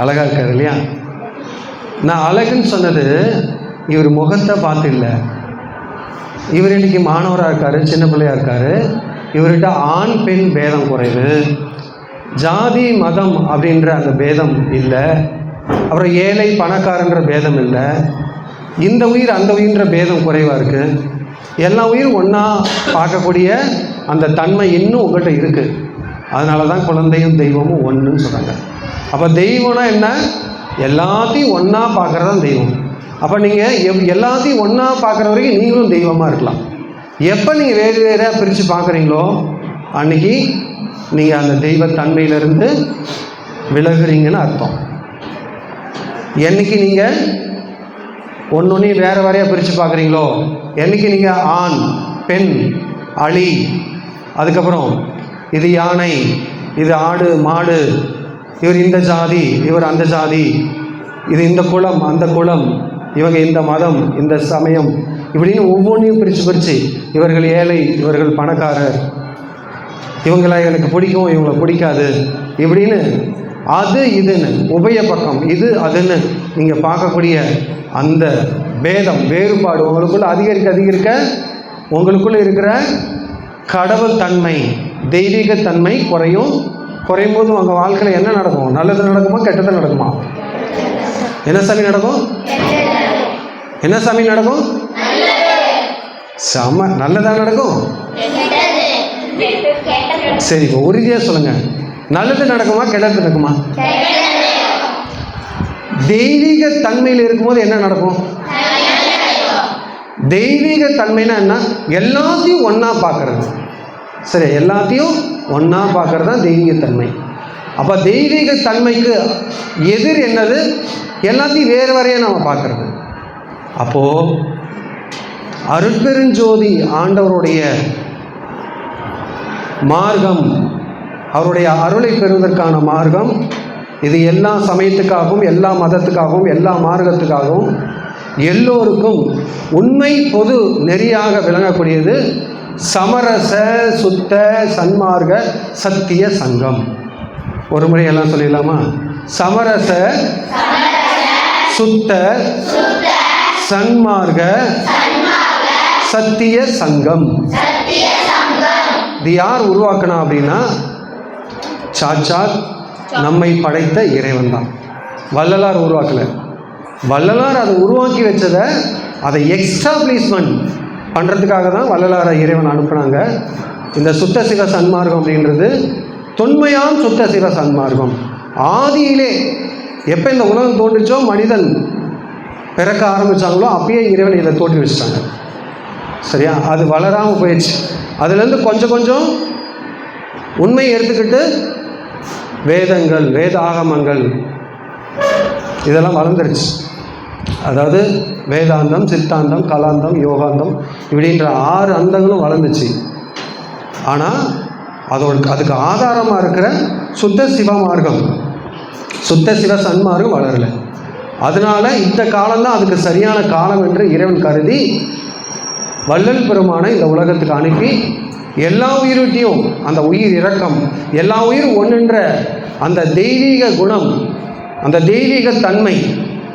அழகாக இருக்கார் இல்லையா? நான் அழகுன்னு சொன்னது இவர் முகத்தை பார்த்து இல்லை. இவர் இன்றைக்கி மாணவராக இருக்காரு சின்ன பிள்ளையாக இருக்காரு. இவர்கிட்ட ஆண் பெண் பேதம் குறைவு. ஜாதி மதம் அப்படின்ற அந்த பேதம் இல்லை. அப்புறம் ஏழை பணக்காரன்ற பேதம் இல்லை. இந்த உயிர் அந்த உயிர்ன்ற பேதம் குறைவாக இருக்குது எல்லா உயிரும் ஒன்றா பார்க்கக்கூடிய அந்த தன்மை இன்னும் உங்கள்கிட்ட இருக்குது அதனால தான் குழந்தையும் தெய்வமும் ஒன்றுன்னு சொல்கிறாங்க அப்போ தெய்வம்னா என்ன? எல்லாத்தையும் ஒன்றா பார்க்குறது தான் தெய்வம். அப்போ நீங்கள் எவ் எல்லாத்தையும் ஒன்றா பார்க்குற வரைக்கும் நீங்களும் தெய்வமாக இருக்கலாம். எப்போ நீங்கள் வேறு வேறாக பிரித்து பார்க்குறீங்களோ அன்னைக்கு நீங்கள் அந்த தெய்வ தன்மையிலிருந்து விலகுறீங்கன்னு அர்த்தம். என்னைக்கு நீங்கள் ஒன்று ஒன்றையும் வேறு வேறையாக பிரித்து பார்க்குறீங்களோ என்றைக்கு நீங்கள் ஆண் பெண் அழி அதுக்கப்புறம் இது யானை இது ஆடு மாடு இவர் இந்த ஜாதி இவர் அந்த ஜாதி. இது இந்த குலம் அந்த குலம். இவங்க இந்த மதம் இந்த சமயம். இப்படின்னு ஒவ்வொன்றையும் பிரித்து பிரித்து இவர்கள் ஏழை இவர்கள் பணக்காரர். இவங்களை எனக்கு பிடிக்கும் இவங்களை பிடிக்காது. இப்படின்னு அது இதுன்னு உபய பக்கம் இது அதுன்னு நீங்கள் பார்க்கக்கூடிய அந்த பேதம் வேறுபாடு உங்களுக்குள்ள அதிகரிக்க அதிகரிக்க உங்களுக்குள்ளே இருக்கிற கடவுள் தன்மை தெய்வீக தன்மை குறையும் குறையும் போது உங்கள் வாழ்க்கையில் என்ன நடக்கும்? நல்லது நடக்குமா கெட்டது நடக்குமா? என்ன சாமி நடக்கும்? என்ன சாமி நடக்கும்? செம நல்லதா நடக்கும்? சரி இப்போ உறுதியாக சொல்லுங்க. நல்லது நடக்குமா கெட்டது நடக்குமா? தெய்வீக தன்மையில் இருக்கும்போது என்ன நடக்கும்? தெய்வீக தன்மைனா என்ன? எல்லாத்தையும் ஒன்றா பார்க்கறது சரி எல்லாத்தையும் ஒன்றா பார்க்கறது தான் தெய்வீகத்தன்மை. அப்போ தெய்வீக தன்மைக்கு எதிர் என்னது? எல்லாத்தையும் வேறு வரையே நம்ம பார்க்கறது. அப்போது அருட்பெருஞ்சோதி ஆண்டவருடைய மார்க்கம் அவருடைய அருளை பெறுவதற்கான மார்க்கம் இது எல்லா சமயத்துக்காகவும் எல்லா மதத்துக்காகவும் எல்லா மார்க்கத்துக்காகவும் எல்லோருக்கும் உண்மை பொது நெறியாக விளங்கக்கூடியது சமரச சுத்த சன்மார்க்க சத்திய சங்கம். ஒரு முறை எல்லாம் சொல்லிடலாமா? சமரச சுத்த சன்மார்க்க சத்திய சங்கம். இது யார் உருவாக்கினா அப்படின்னா சாச்சாத் நம்மை படைத்த இறைவன் தான். வள்ளலார் உருவாக்கலை. வள்ளலார் அதை உருவாக்கி வச்சதை அதை எக்ஸ்டாப்ளிஷ்மெண்ட் பண்ணுறதுக்காக தான் வள்ளலார இறைவன் அனுப்புனாங்க. இந்த சுத்த சிவ சன்மார்க்கம் அப்படின்றது தொன்மையான் சுத்த சிவ சன்மார்க்கம். ஆதியிலே எப்போ இந்த உலகம் தோன்றுச்சோ மனிதன் பிறக்க ஆரம்பித்தாங்களோ அப்பயே இறைவன் இதை தோற்றி வச்சிட்டாங்க. சரியா? அது வளராமல் போயிடுச்சு. அதுலேருந்து கொஞ்சம் கொஞ்சம் உண்மையை எடுத்துக்கிட்டு வேதங்கள் வேத ஆகமங்கள் இதெல்லாம் வளர்ந்துருச்சு. அதாவது வேதாந்தம் சித்தாந்தம் கலாந்தம் யோகாந்தம் இப்படின்ற ஆறு அந்தங்களும் வளர்ந்துச்சு. ஆனால் அதோட அதுக்கு ஆதாரமாக இருக்கிற சுத்த சிவ மார்க்கம் சுத்த சிவ சன்மார்க்கம் வளரலை. அதனால இந்த காலம்தான் அதுக்கு சரியான காலம் என்று இறைவன் கருதி வள்ளல் பெருமானை இந்த உலகத்துக்கு அனுப்பி எல்லா உயிர்கிட்டையும் அந்த உயிர் இரக்கம் எல்லா உயிரும் ஒன்றுன்ற அந்த தெய்வீக குணம் அந்த தெய்வீக தன்மை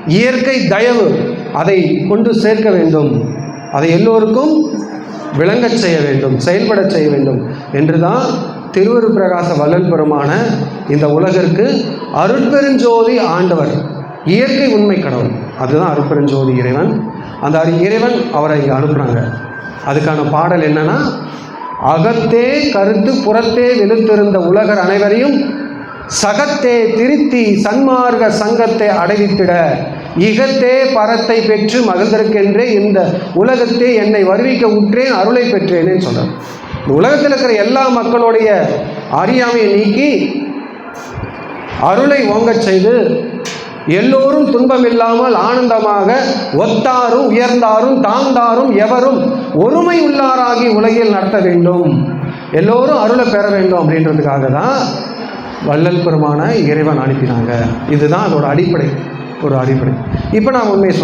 இயற்கை தயவு அதை கொண்டு சேர்க்க வேண்டும். அதை எல்லோருக்கும் விளங்கச் செய்ய வேண்டும் செயல்படச் செய்ய வேண்டும் என்று தான் திருவருட் பிரகாச வள்ளல் பெருமான இந்த உலகிற்கு அருட்பெருஞ்சோதி ஆண்டவர் இயற்கை உண்மை கடவுள். அதுதான் அருட்பெருஞ்சோதி இறைவன். அந்த அரு- இறைவன் அவரை இங்கே அனுப்புகிறாங்க அதுக்கான பாடல் என்னன்னா அகத்தே கருத்து புறத்தே வெளுத்திருந்த உலகர் அனைவரையும் சகத்தே திருத்தி சன்மார்க்க சங்கத்தை அடைவித்திட. இகத்தே பரத்தை பெற்று மகிழ்ந்திருக்கின்றே இந்த உலகத்தே என்னை வருவிக்க உற்றேன் அருளை பெற்றேனே சொல்றார். இந்த உலகத்தில் இருக்கிற எல்லா மக்களுடைய அறியாமையை நீக்கி அருளை ஓங்கச் செய்து எல்லோரும் துன்பமில்லாமல் ஆனந்தமாக ஒத்தாரும் உயர்ந்தாரும் தாழ்ந்தாரும் எவரும் ஒருமை உள்ளாராகி உலகில் நடத்த வேண்டும். எல்லோரும் அருளை பெற வேண்டும் அப்படின்றதுக்காக தான் வள்ளல் பெருமான இறைவன் அனுப்பினாங்க. இதுதான் அதோட அடிப்படை ஒரு அடிப்படை. இப்போ நான் உண்மையை சொல்கிறேன்